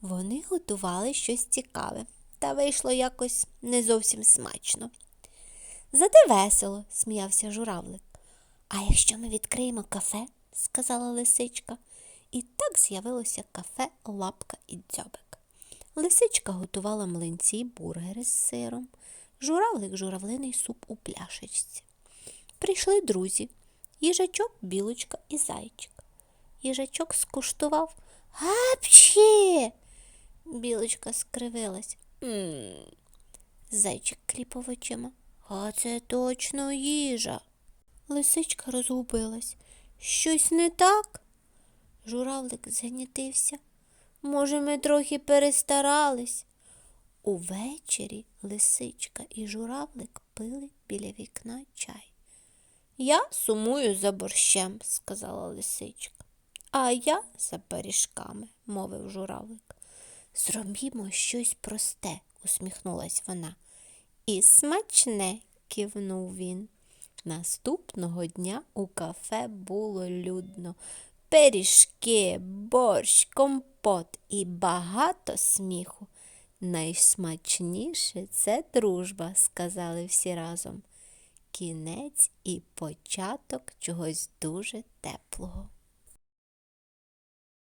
Вони готували щось цікаве, та вийшло якось не зовсім смачно. Зате весело, сміявся журавлик. А якщо ми відкриємо кафе, сказала лисичка. І так з'явилося кафе Лапка і дзьобик. Лисичка готувала млинці й бургери з сиром, журавлик журавлиний суп у пляшечці. Прийшли друзі їжачок, білочка і зайчик. Їжачок скуштував Гапчі. Білочка скривилась. «М». Зайчик кліпав очима. А це точно їжа. Лисичка розгубилась. Щось не так? Журавлик занятився. Може, ми трохи перестарались. Увечері лисичка і журавлик пили біля вікна чай. Я сумую за борщем, сказала лисичка. А я за пиріжками, мовив журавлик. Зробімо щось просте, усміхнулась вона. І смачне, кивнув він. Наступного дня у кафе було людно. Пиріжки, борщ, компот і багато сміху. Найсмачніше це дружба, сказали всі разом. Кінець і початок чогось дуже теплого.